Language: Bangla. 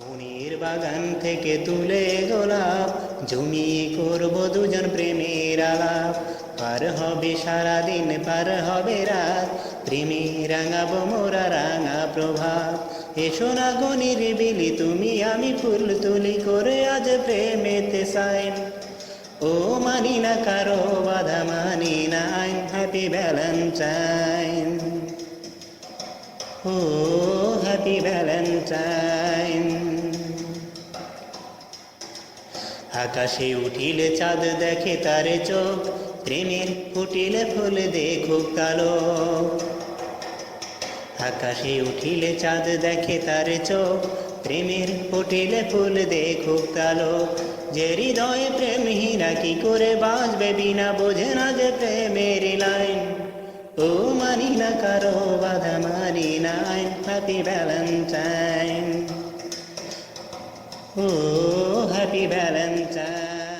মনির বাগান থেকে তুলে গোলাপ, জমিয়ে করব দুজন প্রেমের আলাপ। পার হবে সারাদিন, পার হবে রাত, প্রেমে রাঙাবো মোরা রাঙা প্রভাত। এসো না গনির বিলি তুমি আমি ফুল তুলি করে আজ প্রেমেতে সাইন। ও মানি না কারও বাধা, মানি না আইন হ্যাপি ভ্যালেন্টাইন ও হ্যাপি ভ্যালেন্টাইন আকাশে উঠিলে চাঁদ, দেখে তারে চোখ। প্রেমের ফুটিলে ফুল, দেখুক কালো। আকাশে উঠিলে চাঁদ, দেখে তারে চোখ। প্রেমের ফুটিলে ফুল, দেখুক কালো। যে হৃদয়ে প্রেমহীনা, কি করে বাঁচবে বিনা বোঝে না যে প্রেমের লাইন। ও মানি না কারও বাধা, মানি না হ্যাপি ভ্যালেন্টাইন ও হ্যাপি ভ্যালেন্টাইন